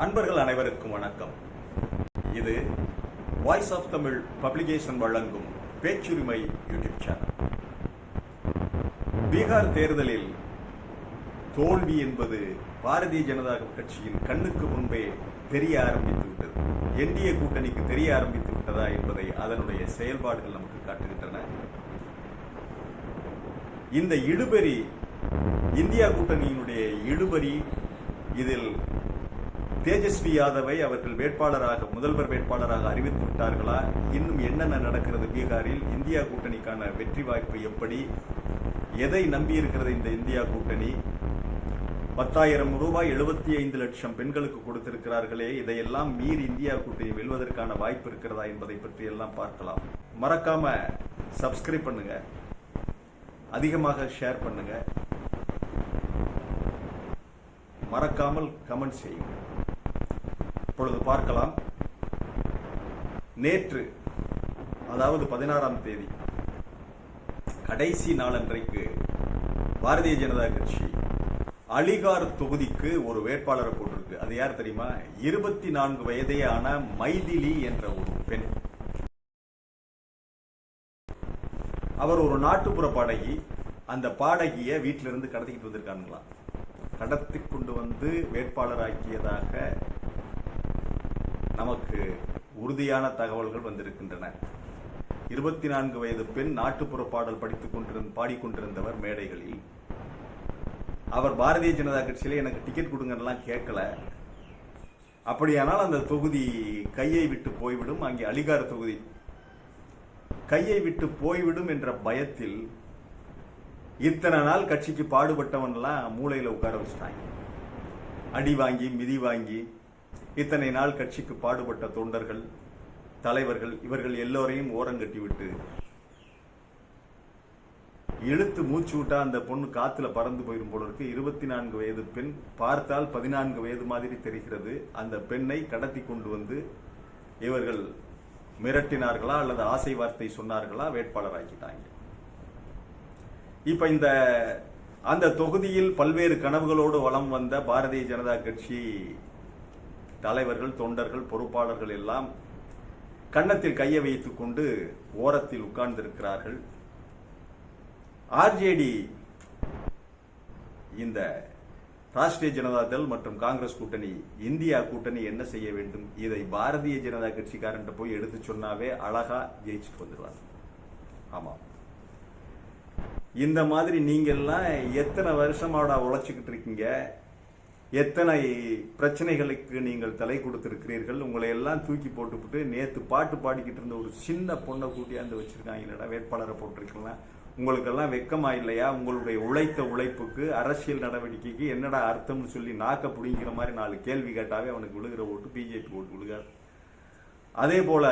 அன்பர்கள் அனைவருக்கும் வணக்கம். இது வாய்ஸ் ஆஃப் தமிழ் பப்ளிகேஷன் வழங்கும் பேச்சுரிமை யூடியூப் சேனல். பீகார் தேர்தலில் தோல்வி என்பது பாரதிய ஜனதா கட்சியின் கண்ணுக்கு முன்பே தெரிய ஆரம்பித்து விட்டது. என்டிஏ கூட்டணிக்கு தெரிய ஆரம்பித்து விட்டதா என்பதை அதனுடைய செயல்பாடுகள் நமக்கு காட்டுகின்றன. இந்த இழுபறி இந்தியா கூட்டணியினுடைய இழுபறி இதில் தேஜஸ்வி யாதவை அவர்கள் வேட்பாளராக முதல்வர் வேட்பாளராக அறிவித்து விட்டார்களா? இன்னும் என்னென்ன நடக்கிறது பீகாரில்? இந்தியா கூட்டணிக்கான வெற்றி வாய்ப்பு எப்படி? எதை நம்பியிருக்கிறது இந்த இந்தியா கூட்டணி? பத்தாயிரம் ரூபாய் எழுபத்தி ஐந்து லட்சம் பெண்களுக்கு கொடுத்திருக்கிறார்களே இதையெல்லாம் மீறி இந்தியா கூட்டணி வெல்வதற்கான வாய்ப்பு இருக்கிறதா என்பதை பற்றி எல்லாம் பார்க்கலாம். மறக்காம சப்ஸ்கிரைப் பண்ணுங்க. அதிகமாக ஷேர் பண்ணுங்க. மறக்காமல் கமெண்ட் செய்யுங்க. இப்பொழுது பார்க்கலாம். நேற்று அதாவது பதினாறாம் தேதி கடைசி நாளன்றைக்கு பாரதிய ஜனதா கட்சி அலிகார் தொகுதிக்கு ஒரு வேட்பாளரை போட்டிருக்கு. அது யார் தெரியுமா? இருபத்தி நான்கு வயதேயான மைதிலி என்ற ஒரு பெண். அவர் ஒரு நாட்டுப்புற பாடகி. அந்த பாடகிய வீட்டிலிருந்து கடத்திக்கிட்டு வந்திருக்காங்களாம். கடத்தி கொண்டு வந்து வேட்பாளராக்கியதாக நமக்கு உறுதியான தகவல்கள் வந்திருக்கின்றன. இருபத்தி நான்கு வயது பெண் நாட்டுப்புற பாடல் படித்துக் கொண்டிருந்த பாடிக்கொண்டிருந்தவர் மேடைகளில். அவர் பாரதிய ஜனதா கட்சியில் எனக்கு டிக்கெட் கொடுங்கலாம் கேட்கல. அப்படியானால் அந்த தொகுதி கையை விட்டு போய்விடும் அங்கே அலிகார தொகுதி. கையை விட்டு போய்விடும் என்ற பயத்தில் இத்தனை நாள் கட்சிக்கு பாடுபட்டவன்லாம் மூளையில் உட்கார வச்சுட்டாங்க. அடி வாங்கி மிதி வாங்கி இத்தனை நாள் கட்சிக்கு பாடுபட்ட தொண்டர்கள் தலைவர்கள் இவர்கள் எல்லோரையும் ஓரங்கட்டிவிட்டு இழுத்து மூச்சு விட்டா அந்த பொண்ணு காத்துல பறந்து போயிடும் போல இருக்கு. இருபத்தி நான்கு வயது பெண் பார்த்தால் பதினான்கு வயது மாதிரி தெரிகிறது. அந்த பெண்ணை கடத்தி கொண்டு வந்து இவர்கள் மிரட்டினார்களா அல்லது ஆசை வார்த்தை சொன்னார்களா? வேட்பாளராக்கிட்டாங்க. இப்ப இந்த அந்த தொகுதியில் பல்வேறு கனவுகளோடு வலம் வந்த பாரதிய ஜனதா கட்சி தலைவர்கள் தொண்டர்கள் பொறுப்பாளர்கள் எல்லாம் கன்னத்தில் கையை வைத்துக் கொண்டு ஓரத்தில் உட்கார்ந்திருக்கிறார்கள். ஆர்ஜேடி இந்த ராஷ்டிரிய ஜனதா தள் மற்றும் காங்கிரஸ் கூட்டணி இந்தியா கூட்டணி என்ன செய்ய வேண்டும்? இதை பாரதிய ஜனதா கட்சிக்காரன்ட்ட போய் எடுத்து சொன்னாவே அழகா ஜெயிச்சுட்டு வந்துடுவாங்க ஆமா இந்த மாதிரி நீங்க எல்லாம் எத்தனை வருஷமாடா உழைச்சிக்கிட்டு இருக்கீங்க? எத்தனை பிரச்சனைகளுக்கு நீங்கள் தலை கொடுத்துருக்கிறீர்கள்? உங்களை எல்லாம் தூக்கி போட்டுவிட்டு நேற்று பாட்டு பாடிக்கிட்டு இருந்த ஒரு சின்ன பொண்ணை கூட்டியாந்து வச்சிருக்காங்கடா வேட்பாளரை போட்டிருக்கலாம். உங்களுக்கெல்லாம் வெக்கமா இல்லையா? உங்களுடைய உழைத்த உழைப்புக்கு அரசியல் நடவடிக்கைக்கு என்னடா அர்த்தம்னு சொல்லி நாக்க பிடிங்கிற மாதிரி நாலு கேள்வி கேட்டாவே அவனுக்கு விழுகிற ஓட்டு பிஜேபி ஓட்டு விழுகாது. அதே போல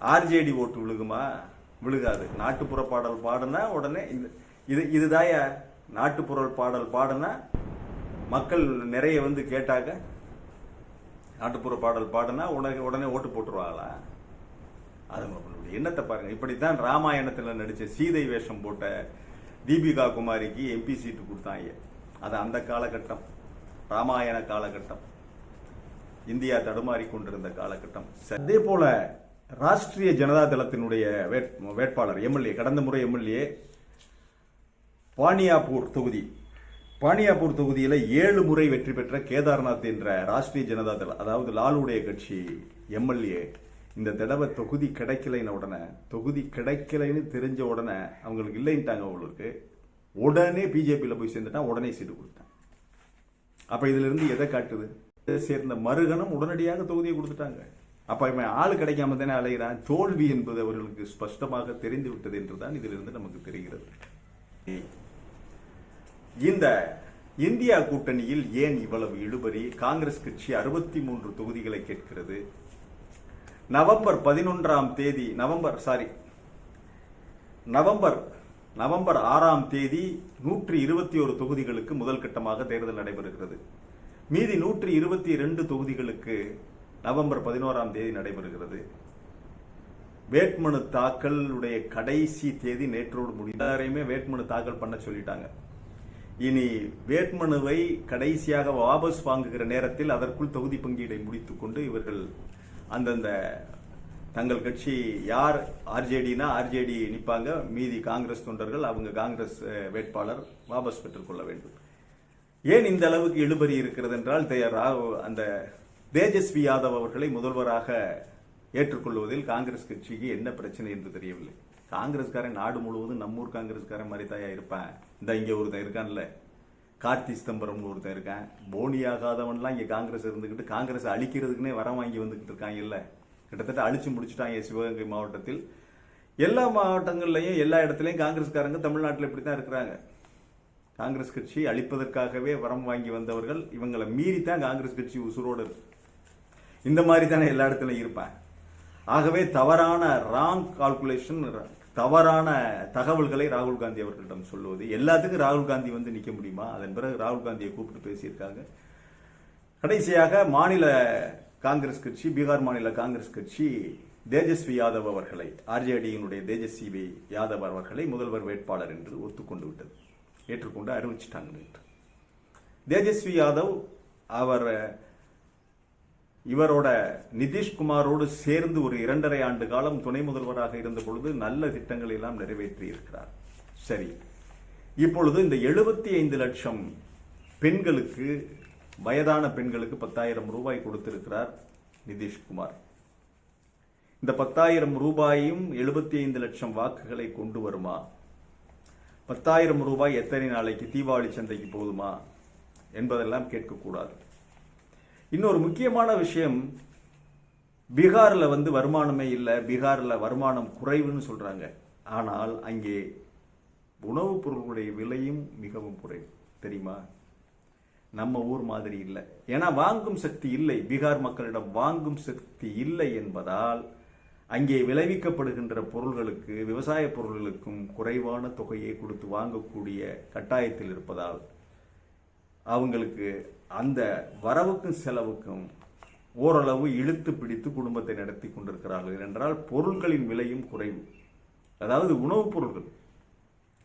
ஆர்ஜேடி ஓட்டு விழுகுமா? விழுகாது. நாட்டுப்புற பாடல் பாடுனா உடனே இது இது இதுதாய நாட்டுப்புற பாடல் பாடுனா மக்கள் நிறைய வந்து கேட்டாக்க நாட்டுப்புற பாடல் பாடுனா உடனே உடனே ஓட்டு போட்டுருவாங்களா? அது நம்மளுடைய எண்ணத்தை பாருங்க இப்படித்தான் ராமாயணத்தில் நடித்த சீதை வேஷம் போட்ட தீபிகா குமாரிக்கு எம்பி சீட்டு கொடுத்தாங்க. அது அந்த காலகட்டம் ராமாயண காலகட்டம். இந்தியா தடுமாறி கொண்டிருந்த காலகட்டம். அதே போல ராஷ்டிரிய ஜனதா தளத்தினுடைய வேட்பாளர் எம்எல்ஏ கடந்த முறை எம்எல்ஏ பானியாப்பூர் தொகுதி. பாணியாப்பூர் தொகுதியில் ஏழு முறை வெற்றி பெற்ற கேதார்நாத் என்ற ராஷ்டிரிய ஜனதா தள அதாவது லாலுடைய கட்சி எம்எல்ஏ இந்த தடவை தொகுதி கிடைக்கலைன்னு உடனே தொகுதி கிடைக்கலைன்னு தெரிஞ்ச உடனே அவங்களுக்கு இல்லைன்ட்டாங்க அவங்களுக்கு. உடனே பிஜேபியில் போய் சேர்ந்துட்டா உடனே சீட்டு கொடுத்தேன் அப்போ இதிலிருந்து எதை காட்டுது? சேர்ந்த மறுகணம் உடனடியாக தொகுதியை கொடுத்துட்டாங்க. அப்போ இவன் ஆள் கிடைக்காம தானே அலைகிறான் தோல்வி என்பது அவர்களுக்கு ஸ்பஷ்டமாக தெரிந்து விட்டது என்றுதான் இதிலிருந்து நமக்கு தெரிகிறது. இந்த இந்தியா கூட்டணியில் ஏன் இவ்வளவு இழுபறி? காங்கிரஸ் கட்சி அறுபத்தி மூன்று தொகுதிகளை கேட்கிறது. நவம்பர் பதினொன்றாம் தேதி நவம்பர் சாரி நவம்பர் நவம்பர் ஆறாம் தேதி நூற்றி இருபத்தி ஒரு தொகுதிகளுக்கு முதல் கட்டமாக தேர்தல் நடைபெறுகிறது. மீதி நூற்றி இருபத்தி இரண்டு தொகுதிகளுக்கு நவம்பர் பதினோராம் தேதி நடைபெறுகிறது. வேட்புமனு தாக்கலுடைய கடைசி தேதி நேற்றோடு முடிந்தாரையுமே வேட்புமனு தாக்கல் பண்ண சொல்லிட்டாங்க. இனி வேட்மனுவை கடைசியாக வாபஸ் வாங்குகிற நேரத்தில் அதற்குள் தொகுதி பங்கீடை முடித்துக் கொண்டு இவர்கள் அந்தந்த தங்கள் கட்சி யார் ஆர்ஜேடினா ஆர்ஜேடி நிற்பாங்க. மீதி காங்கிரஸ் தொண்டர்கள் அவங்க காங்கிரஸ் வேட்பாளர் வாபஸ் பெற்றுக்கொள்ள வேண்டும். ஏன் இந்த அளவுக்கு இழுபறி இருக்கிறது என்றால் தே- அந்த தேஜஸ்வி யாதவ் அவர்களை முதல்வராக ஏற்றுக்கொள்வதில் காங்கிரஸ் கட்சிக்கு என்ன பிரச்சனை என்று தெரியவில்லை. காங்கிரஸ்காரன் நாடு முழுவதும் நம்மூர் காங்கிரஸ்காரன் மாதிரி தாயா இருப்பேன். இந்த இங்கே ஒருத்தன் இருக்கான்ல. கார்த்தி சிதம்பரம்னு ஒருத்தன் இருக்கான். போனி ஆகாதவன்லாம் இங்கே காங்கிரஸ் இருந்துக்கிட்டு காங்கிரஸ் அழிக்கிறதுக்குன்னே வரம் வாங்கி வந்துக்கிட்டு இருக்காங்க இல்லை கிட்டத்தட்ட அழிச்சு முடிச்சுட்டாங்க சிவகங்கை மாவட்டத்தில். எல்லா மாவட்டங்கள்லையும் எல்லா இடத்துலையும் காங்கிரஸ்காரங்க தமிழ்நாட்டில் இப்படி தான் இருக்கிறாங்க. காங்கிரஸ் கட்சி அழிப்பதற்காகவே வரம் வாங்கி வந்தவர்கள் இவங்களை மீறி தான் காங்கிரஸ் கட்சி உசுரோடு இருக்கு. இந்த மாதிரி தானே எல்லா இடத்துலையும் இருப்பேன். ஆகவே தவறான ராங் கால்குலேஷன் தவறான தகவல்களை ராகுல் காந்தி அவர்களிடம் சொல்லுவது. எல்லாத்துக்கும் ராகுல் காந்தி வந்து நிற்க முடியுமா? அதன் பிறகு ராகுல் காந்தியை கூப்பிட்டு பேசியிருக்காங்க. கடைசியாக மாநில காங்கிரஸ் கட்சி பீகார் மாநில காங்கிரஸ் கட்சி தேஜஸ்வி யாதவ் அவர்களை ஆர்ஜேடியினுடைய தேஜஸ்வி யாதவ் அவர்களை முதல்வர் வேட்பாளர் என்று ஒத்துக்கொண்டு விட்டது. ஏற்றுக்கொண்டு அறிவிச்சிட்டாங்க என்று தேஜஸ்வி யாதவ் அவர் இவரோட நிதிஷ்குமாரோடு சேர்ந்து ஒரு இரண்டரை ஆண்டு காலம் துணை முதல்வராக இருந்த பொழுது நல்ல திட்டங்களை எல்லாம் நிறைவேற்றி இருக்கிறார். சரி. இப்பொழுது இந்த எழுபத்தி ஐந்து லட்சம் பெண்களுக்கு வயதான பெண்களுக்கு பத்தாயிரம் ரூபாய் கொடுத்திருக்கிறார் நிதிஷ்குமார். இந்த பத்தாயிரம் ரூபாயும் எழுபத்தி ஐந்து லட்சம் வாக்குகளை கொண்டு வருமா? பத்தாயிரம் ரூபாய் எத்தனை நாளைக்கு தீபாவளி சந்தைக்கு போதுமா? என்பதெல்லாம் கேட்கக்கூடாது. இன்னொரு முக்கியமான விஷயம் பீகாரில் வந்து வருமானமே இல்லை பீகாரில் வருமானம் குறைவுன்னு சொல்கிறாங்க ஆனால் அங்கே உணவுப் பொருட்களுடைய விலையும் மிகவும் குறைவு. தெரியுமா? நம்ம ஊர் மாதிரி இல்லை. ஏன்னா வாங்கும் சக்தி இல்லை. பீகார் மக்களிடம் வாங்கும் சக்தி இல்லை என்பதால் அங்கே விளைவிக்கப்படுகின்ற பொருள்களுக்கு விவசாய பொருள்களுக்கும் குறைவான தொகையை கொடுத்து வாங்கக்கூடிய கட்டாயத்தில் இருப்பதால் அவங்களுக்கு அந்த வரவுக்கும் செலவுக்கும் ஓரளவு இழுத்து பிடித்து குடும்பத்தை நடத்தி கொண்டிருக்கிறார்கள் என்றால் பொருட்களின் விலையும் குறைவு. அதாவது உணவுப் பொருட்கள்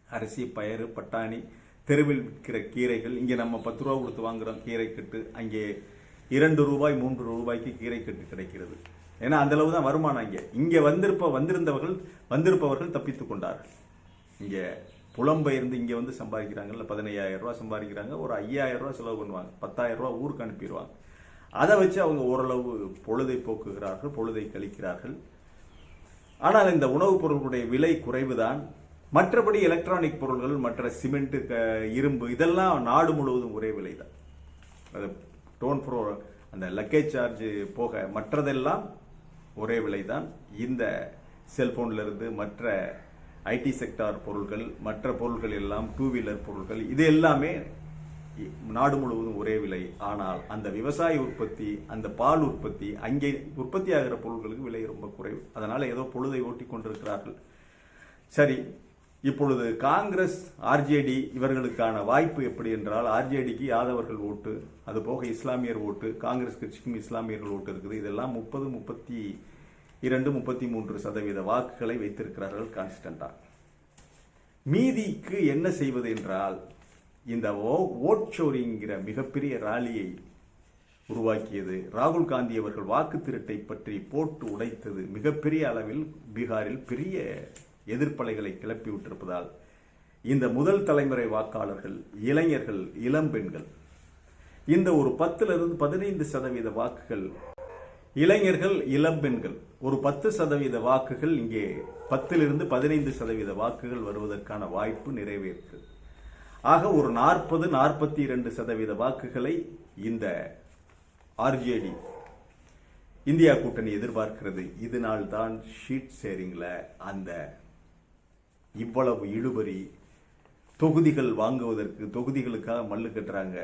அரிசி பயறு பட்டாணி தெருவில் விற்கிற கீரைகள். இங்கே நம்ம பத்து ரூபா கொடுத்து வாங்குகிறோம் கீரை கட்டு. அங்கே இரண்டு ரூபாய் மூன்று ரூபாய்க்கு கீரை கட்டு கிடைக்கிறது. ஏன்னா அந்தளவு தான் வருமானம் இங்கே. இங்கே வந்திருப்ப வந்திருந்தவர்கள் வந்திருப்பவர்கள் தப்பித்து கொண்டார்கள். இங்கே புலம்பெயர்ந்து இங்கே வந்து சம்பாதிக்கிறாங்கல்ல பதினையாயிரம் ரூபா சம்பாதிக்கிறாங்க ஒரு ஐயாயிரம் ரூபா செலவு பண்ணுவாங்க. பத்தாயிரம் ரூபா ஊருக்கு அனுப்பிடுவாங்க. அதை வச்சு அவங்க ஓரளவு பொழுதை போக்குகிறார்கள் பொழுதை கழிக்கிறார்கள். ஆனால் இந்த உணவுப் பொருட்களுடைய விலை குறைவுதான். மற்றபடி எலக்ட்ரானிக் பொருள்கள் மற்ற சிமெண்ட் க- இரும்பு இதெல்லாம் நாடு முழுவதும் ஒரே விலை தான் அது டோன் ப்ரோ அந்த லக்கேஜ் சார்ஜ் போக மற்றதெல்லாம் ஒரே விலை தான் இந்த செல்போன்லேருந்து மற்ற ஐடி செக்டார் பொருட்கள் மற்ற பொருட்கள் எல்லாம் டூ வீலர் பொருட்கள் இது எல்லாமே இ- நாடு முழுவதும் ஒரே விலை. ஆனால் அந்த விவசாய உற்பத்தி அந்த பால் உற்பத்தி அங்கே உற்பத்தி ஆகிற பொருட்களுக்கு விலை ரொம்ப குறைவு. அதனால் ஏதோ பொழுதை ஓட்டி கொண்டிருக்கிறார்கள். சரி இப்பொழுது காங்கிரஸ் ஆர்ஜேடி இவர்களுக்கான வாய்ப்பு எப்படி என்றால் ஆர்ஜேடிக்கு யாதவர்கள் ஓட்டு அது போக இஸ்லாமியர் ஓட்டு காங்கிரஸ் கட்சிக்கும் இஸ்லாமியர்கள் ஓட்டு இருக்குது. இதெல்லாம் முப்பது முப்பத்தி இரண்டு முப்பத்தி மூன்று சதவீத வாக்குகளை வைத்திருக்கிறார்கள் கான்ஸ்டன்டா மீதிக்கு என்ன செய்வது என்றால் இந்த ஓட்சோரிங்கிற மிகப்பெரிய ராலியை உருவாக்கியது ராகுல் காந்தி அவர்கள் வாக்கு திருட்டை பற்றி போட்டு உடைத்தது மிகப்பெரிய அளவில் பீகாரில் பெரிய எதிர்ப்பலைகளை கிளப்பி விட்டிருப்பதால் இந்த முதல் தலைமுறை வாக்காளர்கள் இளைஞர்கள் இளம்பெண்கள் இந்த ஒரு பத்துல இருந்து பதினைந்து சதவீத வாக்குகள் இளைஞர்கள் இளம்பெண்கள் ஒரு பத்து சதவீத வாக்குகள் இங்கே பத்திலிருந்து பதினைந்து சதவீத வாக்குகள் வருவதற்கான வாய்ப்பு நிறைவேற்று ஆக ஒரு நாற்பது நாற்பத்தி இரண்டு சதவீத வாக்குகளை இந்த ஆர்ஜேடி இந்தியா கூட்டணி எதிர்பார்க்கிறது. இதனால் தான் ஷீட் ஷேரிங்கில் அந்த இவ்வளவு இழுபறி தொகுதிகள் வாங்குவதற்கு தொகுதிகளுக்காக மல்லு கட்டுறாங்க.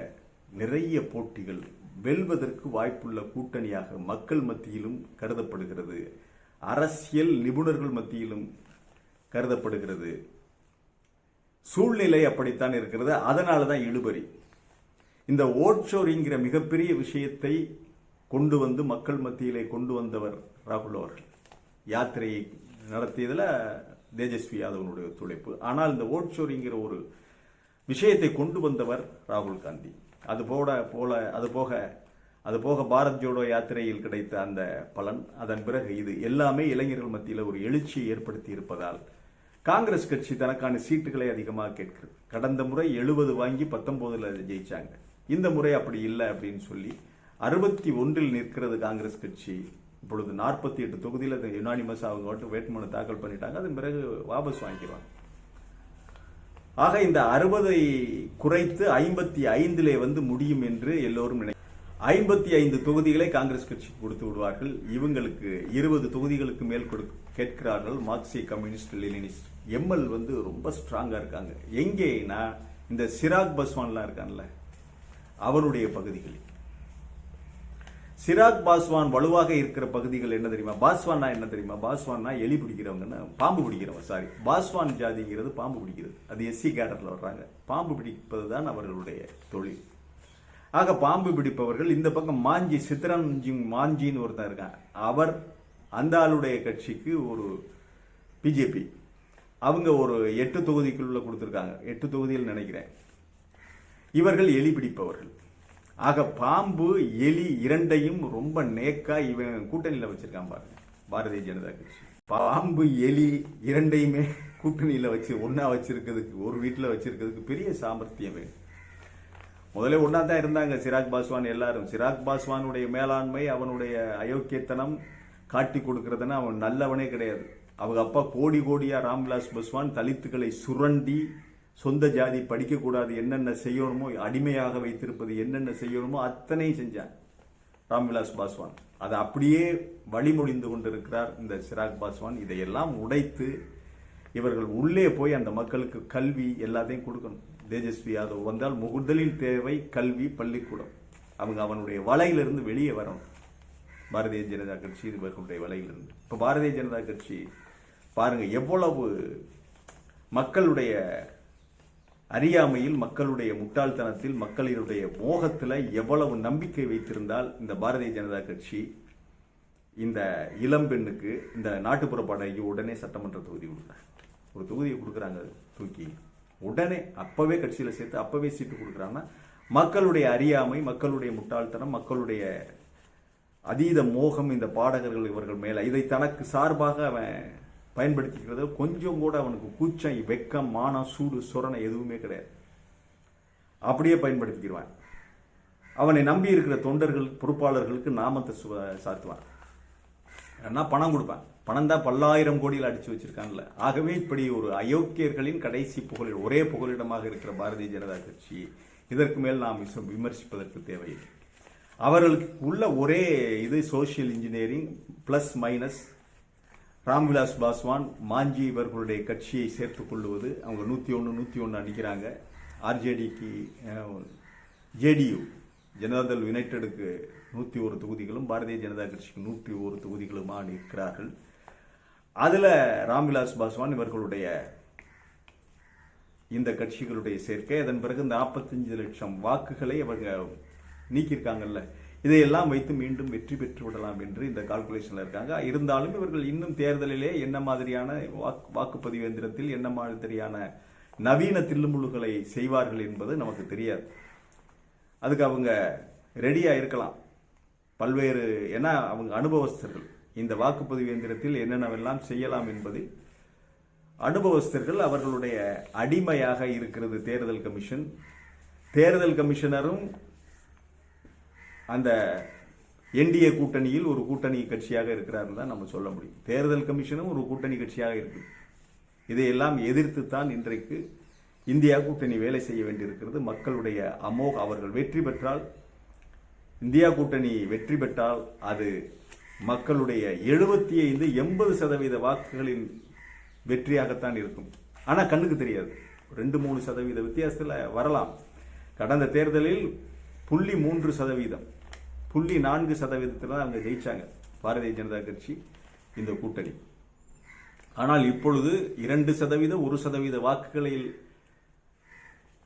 நிறைய போட்டிகள் வெல்வதற்கு வாய்ப்புள்ள கூட்டணியாக மக்கள் மத்தியிலும் கருதப்படுகிறது. அரசியல் நிபுணர்கள் மத்தியிலும் கருதப்படுகிறது. சூழ்நிலை அப்படித்தான் இருக்கிறது. அதனால தான் இழுபறி. இந்த ஓட்சோரிங்கிற மிகப்பெரிய விஷயத்தை கொண்டு வந்து மக்கள் மத்தியிலே கொண்டு வந்தவர் ராகுல் அவர்கள். யாத்திரையை நடத்தியதில் தேஜஸ்வி யாதவனுடைய ஒத்துழைப்பு. ஆனால் இந்த ஓட்சோரிங்கிற ஒரு விஷயத்தை கொண்டு வந்தவர் ராகுல் காந்தி. அது போட போல அது போக அது போக பாரத் ஜோடோ யாத்திரையில் கிடைத்த அந்த பலன் அதன் பிறகு இது எல்லாமே இளைஞர்கள் மத்தியில் ஒரு எழுச்சியை ஏற்படுத்தி இருப்பதால் காங்கிரஸ் கட்சி தனக்கான சீட்டுகளை அதிகமாக கேட்கிறது. கடந்த முறை எழுபது வாங்கி பத்தொன்பதுல ஜெயிச்சாங்க. இந்த முறை அப்படி இல்லை அப்படின்னு சொல்லி அறுபத்தி ஒன்றில் நிற்கிறது காங்கிரஸ் கட்சி. இப்பொழுது நாற்பத்தி எட்டு தொகுதியில் யுனானிமஸ் அவங்க மட்டும் வேட்புமனு தாக்கல் பண்ணிட்டாங்க. அதன் பிறகு வாபஸ் வாங்கிடுவாங்க. ஆக இந்த அறுபதை குறைத்து ஐம்பத்தி ஐந்திலே வந்து முடியும் என்று எல்லோரும் நினை ஐம்பத்தி ஐந்து தொகுதிகளை காங்கிரஸ் கட்சிக்கு கொடுத்து விடுவார்கள். இவங்களுக்கு இருபது தொகுதிகளுக்கு மேல் கொடு கேட்கிறார்கள். மார்க்சிய கம்யூனிஸ்ட் லெனினிஸ்ட். எம்எல் வந்து ரொம்ப ஸ்ட்ராங்காக இருக்காங்க. எங்கேனா இந்த சிராக் பஸ்வான்லாம் இருக்கான்ல அவருடைய பகுதிகளில். சிராக் பாஸ்வான் வலுவாக இருக்கிற பகுதிகள் என்ன தெரியுமா? பாஸ்வான்னா என்ன தெரியுமா? பாஸ்வான்னா எலி பிடிக்கிறவங்கன்னா பாம்பு பிடிக்கிறவங்க சாரி பாஸ்வான் ஜாதிங்கிறது பாம்பு பிடிக்கிறது. அது எஸ்சி கேடரில் வர்றாங்க. பாம்பு பிடிப்பது தான் அவர்களுடைய தொழில். ஆக பாம்பு பிடிப்பவர்கள் இந்த பக்கம் மாஞ்சி சித்ரஞ்சிங் மாஞ்சின்னு ஒருத்தன் இருக்கான். அவர் அந்த ஆளுடைய கட்சிக்கு ஒரு பிஜேபி. அவங்க ஒரு எட்டு தொகுதிக்குள்ள கொடுத்துருக்காங்க. எட்டு தொகுதியில் நினைக்கிறேன். இவர்கள் எலி பிடிப்பவர்கள். ஆக பாம்பு எலி இரண்டையும் ரொம்ப நேக்கா இவன் கூட்டணியில் வச்சிருக்கான் பாருங்க. பாரதிய ஜனதா கட்சி. பாம்பு எலி இரண்டையுமே கூட்டணியில் வச்சு ஒன்றா வச்சிருக்கிறதுக்கு ஒரு வீட்டில் வச்சிருக்கிறதுக்கு பெரிய சாமர்த்தியம் வேணும். முதல்ல தான் இருந்தாங்க சிராக் பாஸ்வான் எல்லாரும். சிராக் பாஸ்வானுடைய மேலாண்மை அவனுடைய அயோக்கியத்தனம் காட்டி கொடுக்கறதுன்னா அவன் நல்லவனே கிடையாது. அவங்க அப்பா கோடி கோடியா ராம்விலாஸ் பாஸ்வான் தலித்துக்களை சுரண்டி சொந்த ஜாதி படிக்கக்கூடாது என்னென்ன செய்யணுமோ அடிமையாக வைத்திருப்பது என்னென்ன செய்யணுமோ அத்தனையும் செஞ்சார். ராம்விலாஸ் பாஸ்வான். அதை அப்படியே வழிமொழிந்து கொண்டிருக்கிறார் இந்த சிராக் பாஸ்வான். இதையெல்லாம் உடைத்து இவர்கள் உள்ளே போய் அந்த மக்களுக்கு கல்வி எல்லாத்தையும் கொடுக்கணும். தேஜஸ்வி யாதவ் வந்தால் முதலில் தேவை கல்வி பள்ளிக்கூடம். அவங்க அவனுடைய வலையிலிருந்து வெளியே வரணும். பாரதிய ஜனதா கட்சி இவர்களுடைய வலையிலிருந்து. இப்போ பாரதிய ஜனதா கட்சி பாருங்கள் எவ்வளவு மக்களுடைய அறியாமையில் மக்களுடைய முட்டாள்தனத்தில் மக்களினுடைய மோகத்தில் எவ்வளவு நம்பிக்கை வைத்திருந்தால் இந்த பாரதிய ஜனதா கட்சி இந்த இளம்பெண்ணுக்கு இந்த நாட்டுப்புற பாடகைக்கு உடனே சட்டமன்ற தொகுதி கொடுக்குறாங்க ஒரு தொகுதியை கொடுக்குறாங்க தூக்கி. உடனே அப்பவே கட்சியில் சேர்த்து அப்பவே சீட்டு கொடுக்குறாங்கன்னா மக்களுடைய அறியாமை மக்களுடைய முட்டாள்தனம் மக்களுடைய அதீத மோகம் இந்த பாடகர்கள் இவர்கள் மேலே. இதை தனக்கு சார்பாக அவன் பயன்படுத்திக்கிறது. கொஞ்சம் கூட அவனுக்கு கூச்சம் வெக்கம் மானம் சூடு சொரணை எதுவுமே கிடையாது. அப்படியே பயன்படுத்திக்கிடுவான். அவனை நம்பி இருக்கிற தொண்டர்கள் பொறுப்பாளர்களுக்கு நாமத்தை சு- சாத்துவான். ஏன்னா பணம் கொடுப்பான். பணம் தான் பல்லாயிரம் கோடியில் அடிச்சு வச்சிருக்காங்கல்ல ஆகவே இப்படி ஒரு அயோக்கியர்களின் கடைசி புகழில் ஒரே புகலிடமாக இருக்கிற பாரதிய ஜனதா கட்சி இதற்கு மேல் நாம் விமர்சிப்பதற்கு தேவையில்லை. அவர்களுக்கு உள்ள ஒரே இது social engineering plus minus Ram Vilas Paswan Manjhi இவர்களுடைய கட்சியை சேர்த்துக் கொள்வது அவங்க நூற்றி ஒன்று நூற்றி ஒன்று அடிக்கிறாங்க. ஆர்ஜேடிக்கு ஜேடியு ஜனதாதள் யுனைடெடுக்கு நூற்றி ஒரு தொகுதிகளும் பாரதிய ஜனதா கட்சிக்கு நூற்றி ஒரு தொகுதிகளுமாக நிற்கிறார்கள். அதில் ராம்விலாஸ் பாஸ்வான் இவர்களுடைய இந்த கட்சிகளுடைய சேர்க்கை அதன் பிறகு இந்த 45 லட்சம் வாக்குகளை அவங்க நீக்கியிருக்காங்கல்ல. இதையெல்லாம் வைத்து மீண்டும் வெற்றி பெற்று விடலாம் என்று இந்த கால்குலேஷன்ல இருக்காங்க. இருந்தாலும் இவர்கள் இன்னும் தேர்தலிலே என்ன மாதிரியான வாக்கு- வாக்குப்பதிவு எந்திரத்தில் என்ன மாதிரியான நவீன தில்லுமுழுகளை செய்வார்கள் என்பது நமக்கு தெரியாது. அதுக்கு அவங்க ரெடியா இருக்கலாம். பல்வேறு ஏன்னா அவங்க அனுபவஸ்தர்கள். இந்த வாக்குப்பதிவு எந்திரத்தில் என்னென்னவெல்லாம் செய்யலாம் என்பதில் அனுபவஸ்தர்கள் அவர்களுடைய அடிமையாக இருக்கிறது தேர்தல் கமிஷன். தேர்தல் கமிஷனரும் அந்த என்டிஏ கூட்டணியில் ஒரு கூட்டணி கட்சியாக இருக்கிறார்னு தான் நம்ம சொல்ல முடியும். தேர்தல் கமிஷனும் ஒரு கூட்டணி கட்சியாக இருக்கு. இதையெல்லாம் எதிர்த்து தான் இன்றைக்கு இந்தியா கூட்டணி வேலை செய்ய வேண்டியிருக்கிறது. மக்களுடைய அமோக அவர்கள் வெற்றி பெற்றால் இந்தியா கூட்டணி வெற்றி பெற்றால் அது மக்களுடைய எழுபத்தி ஐந்து எண்பது சதவீத வாக்குகளின் வெற்றியாகத்தான் இருக்கும். ஆனால் கண்ணுக்கு தெரியாது. ரெண்டு மூணு சதவீத வித்தியாசத்தில் வரலாம். கடந்த தேர்தலில் புள்ளி மூன்று சதவீதம். புள்ளி நான்கு சதவீதத்தில் தான் அவங்க ஜெயிச்சாங்க. பாரதிய ஜனதா கட்சி இந்த கூட்டணி. ஆனால் இப்பொழுது இரண்டு சதவீத ஒரு சதவீத வாக்குகளில்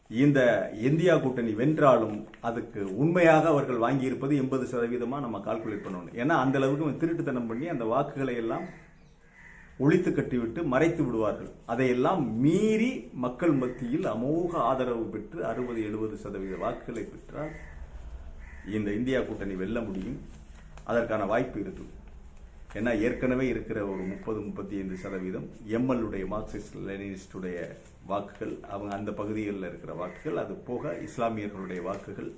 இந்த இந்தியா கூட்டணி வென்றாலும் அதுக்கு உண்மையாக அவர்கள் வாங்கியிருப்பது எண்பது சதவீதமாக நம்ம கால்குலேட் பண்ணணும். ஏன்னா அந்த அளவுக்கு திருட்டுத்தனம் பண்ணி அந்த வாக்குகளை எல்லாம் ஒழித்து கட்டிவிட்டு மறைத்து விடுவார்கள். அதையெல்லாம் மீறி மக்கள் மத்தியில் அமோக ஆதரவு பெற்று அறுபது எழுபது சதவீத வாக்குகளை பெற்றால் இந்த இந்தியா கூட்டணி வெல்ல முடியும். அதற்கான வாய்ப்பு இருக்கு. ஏன்னா ஏற்கனவே இருக்கிற ஒரு முப்பது முப்பத்தி ஐந்து சதவீதம் எம்எல்லுடைய மார்க்சிஸ்ட் லெனினிஸ்டுடைய வாக்குகள் அவங்க அந்த பகுதிகளில் இருக்கிற வாக்குகள் அது போக இஸ்லாமியர்களுடைய வாக்குகள்.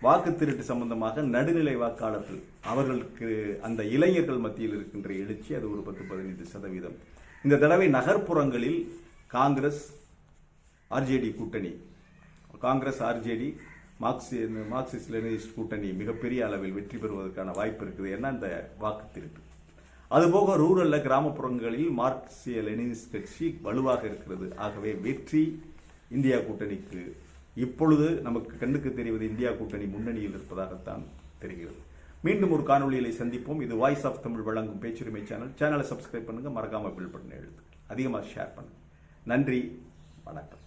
வாக்கு திருட்டு சம்பந்தமாக நடுநிலை வாக்காளர்கள் அவர்களுக்கு அந்த இளைஞர்கள் மத்தியில் இருக்கின்ற எழுச்சி அது ஒரு பத்து பதினைந்து சதவீதம். இந்த தடவை நகர்ப்புறங்களில் காங்கிரஸ் ஆர்ஜேடி கூட்டணி. காங்கிரஸ் ஆர்ஜேடி மார்க்சி மார்க்சிஸ்ட் லெனினிஸ்ட் கூட்டணி மிகப்பெரிய அளவில் வெற்றி பெறுவதற்கான வாய்ப்பு இருக்குது ஏன்னா இந்த வாக்கு திருட்டு. அதுபோக ரூரலில் கிராமப்புறங்களில் மார்க்சிய லெனினிஸ்ட் கட்சி வலுவாக இருக்கிறது. ஆகவே வெற்றி இந்தியா கூட்டணிக்கு இப்பொழுது நமக்கு கண்ணுக்கு தெரிவது இந்தியா கூட்டணி முன்னணியில் இருப்பதாகத்தான் தெரிகிறது. மீண்டும் ஒரு காணொளியிலே சந்திப்போம். இது வாய்ஸ் ஆஃப் தமிழ் வழங்கும் பேச்சுரிமை சேனல் சேனலை சப்ஸ்கிரைப் பண்ணுங்கள் மறக்காமல் பில் பட்டன் எழுது அதிகமாக ஷேர் பண்ணுங்கள் நன்றி. வணக்கம்.